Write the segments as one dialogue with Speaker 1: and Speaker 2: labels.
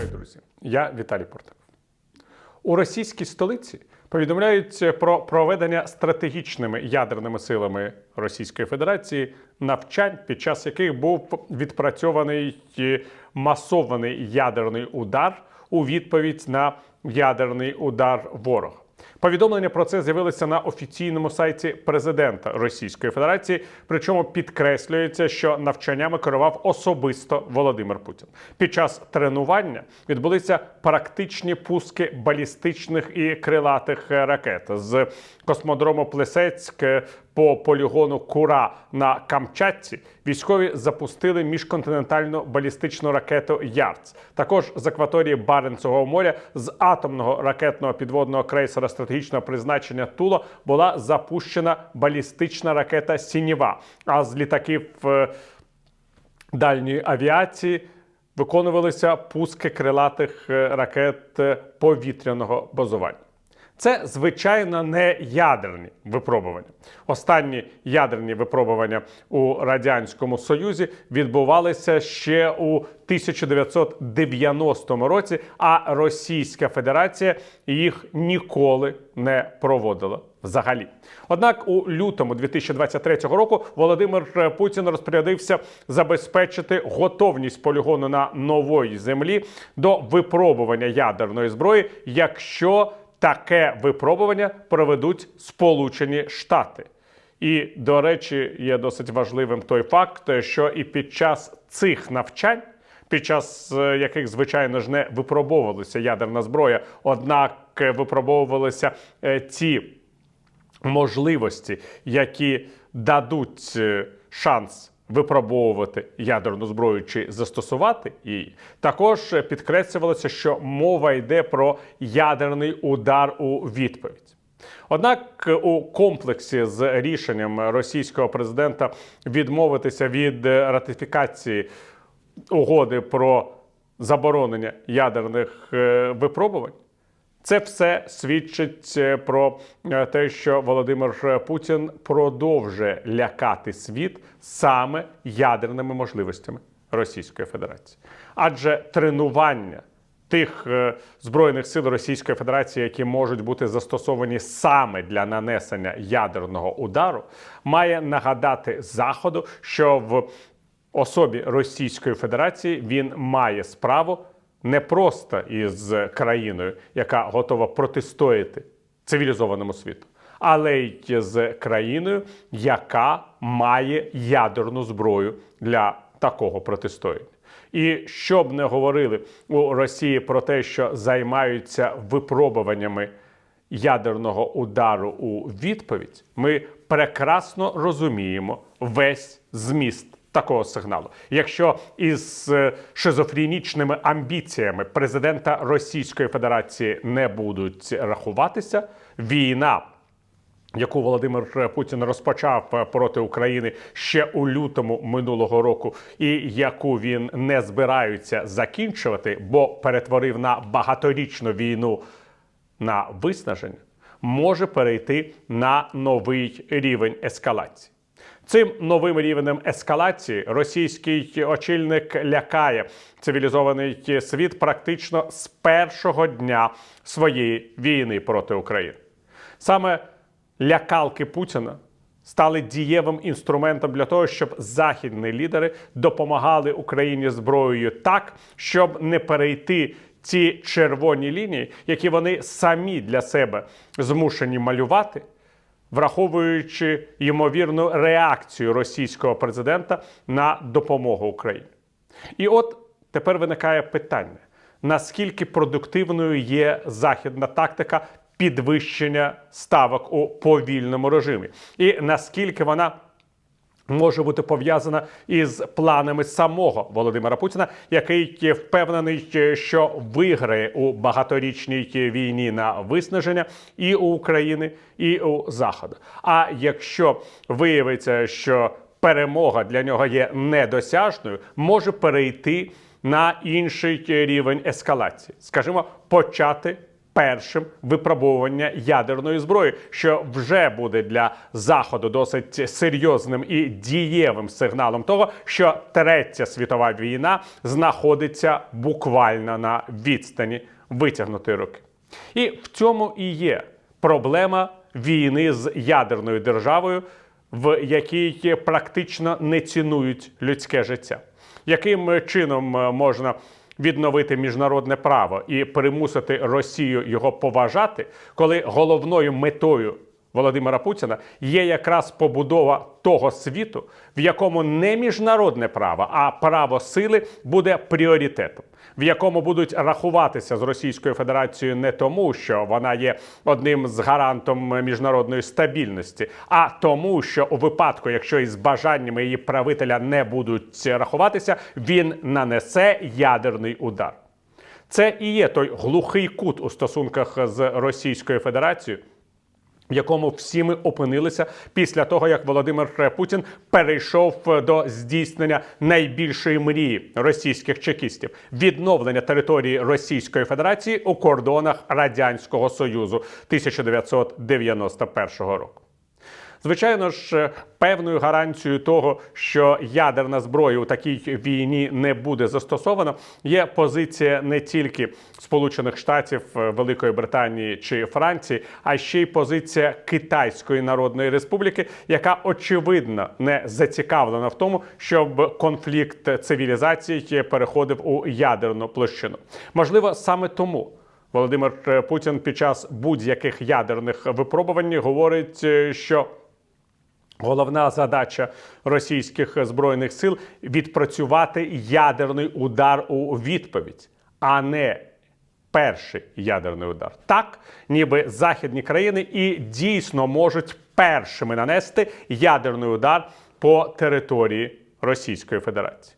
Speaker 1: Вітаю, друзі! Я Віталій Портников. У російській столиці повідомляють про проведення стратегічними ядерними силами Російської Федерації навчань, під час яких був відпрацьований масований ядерний удар у відповідь на ядерний удар ворога. Повідомлення про це з'явилося на офіційному сайті президента Російської Федерації. Причому підкреслюється, що навчаннями керував особисто Володимир Путін. Під час тренування відбулися практичні пуски балістичних і крилатих ракет з космодрому Плесецьк по полігону Кура на Камчатці. Військові запустили міжконтинентальну балістичну ракету Ярц. Також з акваторії Баренцевого моря з атомного ракетного підводного крейсера стратегічного призначення Тула була запущена балістична ракета Сініва. А з літаків е, дальньої авіації виконувалися пуски крилатих е, ракет е, повітряного базування. Це звичайно не ядерні випробування. Останні ядерні випробування у радянському союзі відбувалися ще у 1990 році, а Російська Федерація їх ніколи не проводила. Взагалі, однак у лютому 2023 року Володимир Путін розпорядився забезпечити готовність полігону на нової землі до випробування ядерної зброї, якщо таке випробування проведуть Сполучені Штати. І, до речі, є досить важливим той факт, що і під час цих навчань, під час е, яких, звичайно ж, не випробовувалася ядерна зброя, однак е, випробовувалися е, ті можливості, які дадуть шанс випробовувати ядерну зброю чи застосувати її, також підкреслювалося, що мова йде про ядерний удар у відповідь. Однак у комплексі з рішенням російського президента відмовитися від ратифікації угоди про заборонення ядерних е, випробувань. Це все свідчить е, про е, те, що Володимир Путін продовжує лякати світ саме ядерними можливостями Російської Федерації, адже тренування тих е, збройних сил Російської Федерації, які можуть бути застосовані саме для нанесення ядерного удару, має нагадати Заходу, що в особі Російської Федерації він має справу не просто із країною, яка готова протистояти цивілізованому світу, але й з країною, яка має ядерну зброю для такого протистояння. І щоб не говорили у Росії про те, що займаються випробуваннями ядерного удару у відповідь, ми прекрасно розуміємо весь зміст такого сигналу. Якщо із е, шизофренічними амбіціями президента Російської Федерації не будуть рахуватися, війна. Яку Володимир Путін розпочав проти України ще у лютому минулого року, і яку він не збирається закінчувати, бо перетворив на багаторічну війну на виснаження, може перейти на новий рівень ескалації. Цим новим рівнем ескалації російський очільник лякає цивілізований світ практично з першого дня своєї війни проти України. Саме лякалки Путіна стали дієвим інструментом для того, щоб західні лідери допомагали Україні зброєю так, щоб не перейти ці червоні лінії, які вони самі для себе змушені малювати враховуючи ймовірну реакцію російського президента на допомогу Україні. І от тепер виникає питання: наскільки продуктивною є західна тактика підвищення ставок у повільному режимі, і наскільки вона може бути пов'язана із планами самого Володимира Путіна, який впевнений, що виграє у багаторічній війні на виснаження і у України, і у Заходу. А якщо виявиться, що перемога для нього є недосяжною, може перейти на інший рівень ескалації, скажімо, почати першим випробовування ядерної зброї, що вже буде для заходу досить серйозним і дієвим сигналом того, що третя світова війна знаходиться буквально на відстані витягнутої руки. І в цьому і є проблема війни з ядерною державою, в якій практично не цінують людське життя. Яким чином е, можна відновити міжнародне право і примусити Росію його поважати, коли головною метою Володимира Путіна є якраз побудова того світу, в якому не міжнародне право, а право сили буде пріоритетом, в якому будуть рахуватися з Російською Федерацією не тому, що вона є одним з гарантом міжнародної стабільності, а тому, що у випадку, якщо із бажаннями її правителя не будуть рахуватися, він нанесе ядерний удар. Це і є той глухий кут у стосунках з Російською Федерацією, в якому всі ми опинилися після того, як Володимир Путін перейшов до здійснення найбільшої мрії російських чекістів відновлення території Російської Федерації у кордонах Радянського Союзу 1991 року. Звичайно ж, певною гарантією того, що ядерна зброя у такій війні не буде застосована, є позиція не тільки Сполучених Штатів, Великої Британії чи Франції, а ще й позиція Китайської Народної Республіки, яка очевидно не зацікавлена в тому, щоб конфлікт цивілізацій переходив у ядерну площину. Можливо, саме тому. Володимир Путін під час будь-яких ядерних випробувань говорить, що головна задача російських збройних сил відпрацювати ядерний удар у відповідь, а не перший ядерний удар. Так, ніби західні країни і дійсно можуть першими нанести ядерний удар по території Російської Федерації.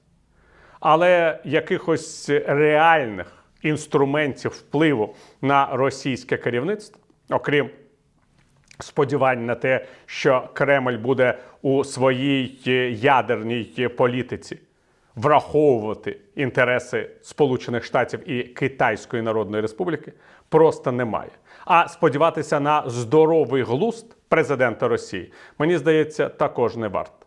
Speaker 1: Але якихось реальних інструментів впливу на російське керівництво, окрім сподівань на те, що Кремль буде у своїй ядерній політиці враховувати інтереси Сполучених Штатів і Китайської Народної Республіки, просто немає. А сподіватися на здоровий глуст президента Росії, мені здається, також не варто.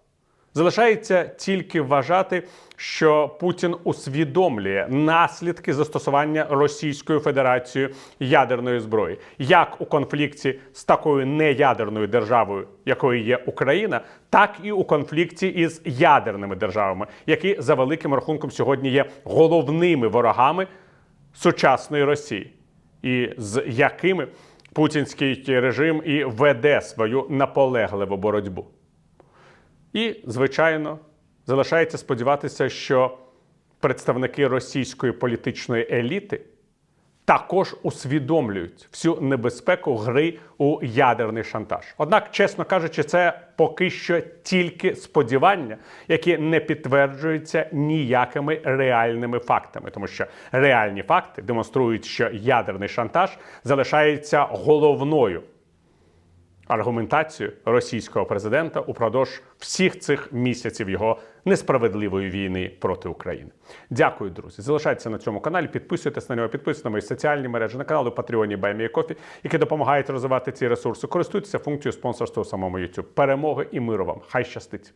Speaker 1: Залишається тільки вважати, що Путін усвідомлює наслідки застосування Російською Федерацією ядерної зброї, як у конфлікті з такою неядерною державою, якою є Україна, так і у конфлікті із ядерними державами, які за великим рахунком сьогодні є головними ворогами сучасної Росії, і з якими путінський режим і веде свою наполегливу боротьбу. І, звичайно, залишається сподіватися, що представники російської політичної еліти також усвідомлюють всю небезпеку гри у ядерний шантаж. Однак, чесно кажучи, це поки що тільки сподівання, які не підтверджуються ніякими реальними фактами, тому що реальні факти демонструють, що ядерний шантаж залишається головною аргументацію російського президента упродовж всіх цих місяців його несправедливої війни проти України. Дякую, друзі. Залишайтеся на цьому каналі, підписуйтесь на нього, підписуйтесь на мої соціальні мережі, на канали Патреоні Баймія Кофі, які допомагають розвивати ці ресурси. Користуйтеся функцією спонсорства у самому YouTube. Перемоги і миру вам! Хай щастить!